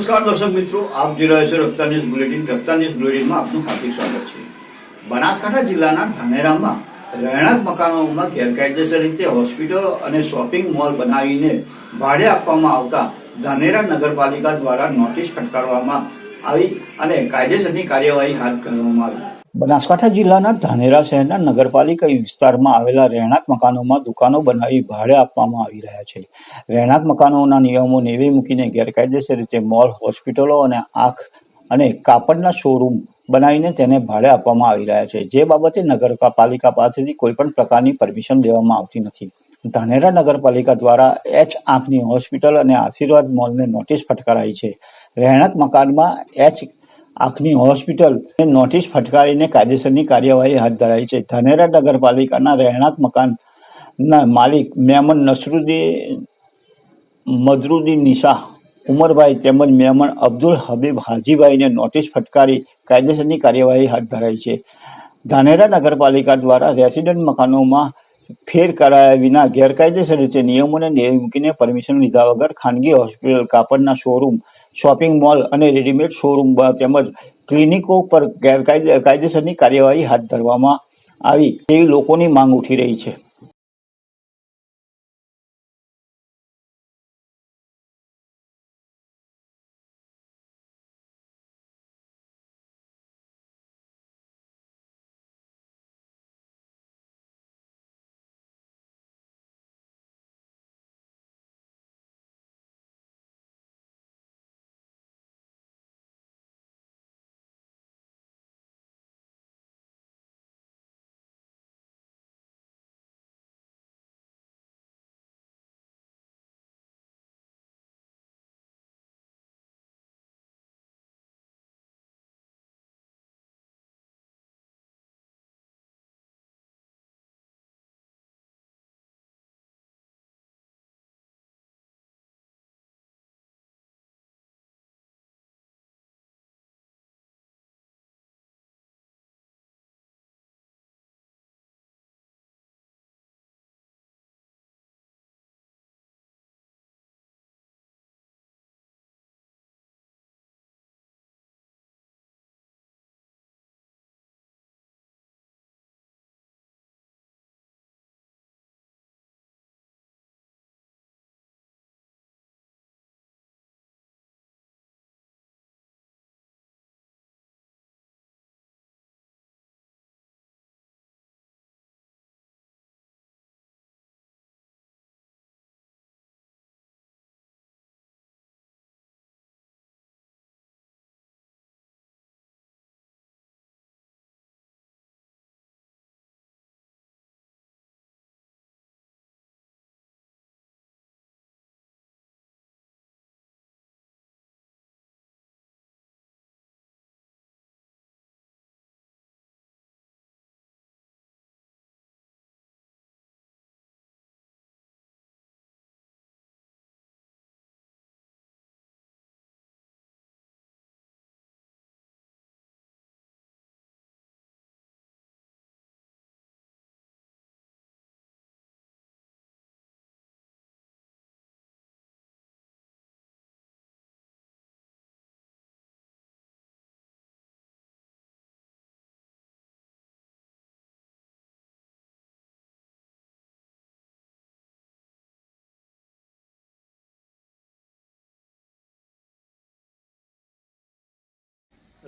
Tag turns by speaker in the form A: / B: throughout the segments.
A: નમસ્કાર દર્શક મિત્રો, આપ જે રહ્યા છો Raftaar news bulletin. Raftaar news બુલેટિનમાં આપનું હાર્દિક સ્વાગત છે. બનાસકાંઠા જિલ્લાના ધાનેરામાં રહેણાંક મકાનોમાં ગેરકાયદેસર રીતે હોસ્પિટલ અને શોપિંગ મોલ બનાવીને ભાડે આપવામાં આવતા ધાનેરા નગરપાલિકા દ્વારા નોટિસ ફટકારવામાં આવી અને કાયદેસરની કાર્યવાહી હાથ ધરવામાં આવી. બનાસકાંઠા જિલ્લાના ધાનેરા શહેરના નગરપાલિકા વિસ્તારમાં આવેલા રહેણાંક મકાનોમાં દુકાનો બનાવી ભાડે આપવામાં આવી રહ્યા છે. રહેણાંક મકાનોના નિયમો નેવી મૂકીને ગેરકાયદેસર રીતે મોલ, હોસ્પિટલો અને આંખ અને કાપડના શોરૂમ બનાવીને તેને ભાડે આપવામાં આવી રહ્યા છે. જે બાબતે નગરપાલિકા પાસેથી કોઈ પણ પ્રકારની પરમિશન લેવામાં આવતી નથી. ધાનેરા નગરપાલિકા દ્વારા એચ આંખની હોસ્પિટલ અને આશીર્વાદ મોલને નોટિસ ફટકારાઈ છે. રહેણાંક મકાનમાં એચ આંખની હોસ્પિટલ નોટિસ ફટકારીને કાયદેસરની કાર્યવાહી હાથ ધરાઈ છે. ધાનેરા નગરપાલિકાના રહેણાંક મકાનના માલિક મેમન નસરુદ્દીન, મદરુદ્દીન નિશા, ઉમરભાઈ તેમજ મેમણ અબ્દુલ હબીબ હાજીભાઈને નોટિસ ફટકારી કાયદેસરની કાર્યવાહી હાથ ધરાઈ છે. ધાનેરા નગરપાલિકા દ્વારા રેસિડન્ટ મકાનોમાં ફેર કરાયા વિના ગેરકાયદેસર રીતે નિયમોને મૂકીને પરમિશન લીધા વગર ખાનગી હોસ્પિટલ કાપડના શોરૂમ શોપિંગ મોલ અને રેડીમેડ શોરૂમ તેમજ ક્લિનિકો પર કાયદેસરની કાર્યવાહી હાથ ધરવામાં આવી તેવી લોકોની માંગ ઉઠી રહી છે.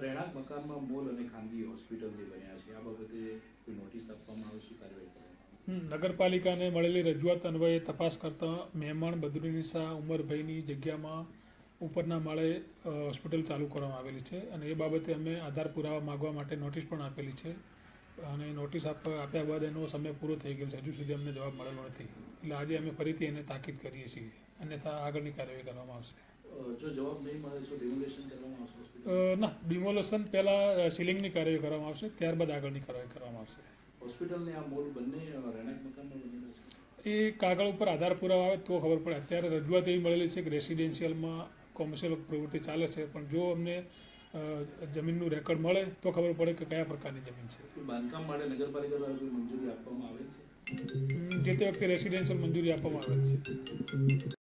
B: રહેણાંક મકાનમાં મોલ અને ખાનગી હોસ્પિટલ જે બન્યા છે. આ બાબતે નોટિસ આપવામાં આવે શું કાર્યવાહી
C: નગરપાલિકાને મળેલી રજૂઆત અન્વયે તપાસ કરતા મહેમાન બદરુનિસા ઉમરભાઈની જગ્યામાં ઉપરના માળે હોસ્પિટલ ચાલુ કરવામાં આવેલી છે અને એ બાબતે અમે આધાર પુરાવા માગવા માટે નોટિસ પણ આપેલી છે. અને નોટિસ આપ, આપ્યા બાદ એનો સમય પૂરો થઈ ગયો છે. હજુ સુધી અમને જવાબ મળેલો નથી. એટલે આજે અમે ફરીથી એને તાકીદ કરીએ છીએ. અન્યથા આગળની કાર્યવાહી કરવામાં આવશે. ના ડિમોલેશન પહેલાં સિલિંગની કાર્યવાહી કરવામાં આવશે ત્યારબાદ આગળની કાર્યવાહી કરવામાં આવશે.
B: હોસ્પિટલને આ મોલ બંને રહેણાંક મકાનમાં
C: એ કાગળ ઉપર આધાર પુરાવા આવે તો ખબર પડે. અત્યારે રજૂઆત એવી મળેલી છે કે રેસિડેન્શિયલમાં કોમર્શિયલ પ્રવૃત્તિ ચાલે છે પણ જો અમને જમીનનું રેકોર્ડ મળે તો ખબર પડે કે કયા પ્રકારની જમીન છે.
B: બાંધકામ માટે નગરપાલિકા દ્વારા મંજૂરી આપવામાં આવે છે?
C: જે તે વખતે રેસિડેન્શિયલ મંજૂરી આપવામાં આવે છે.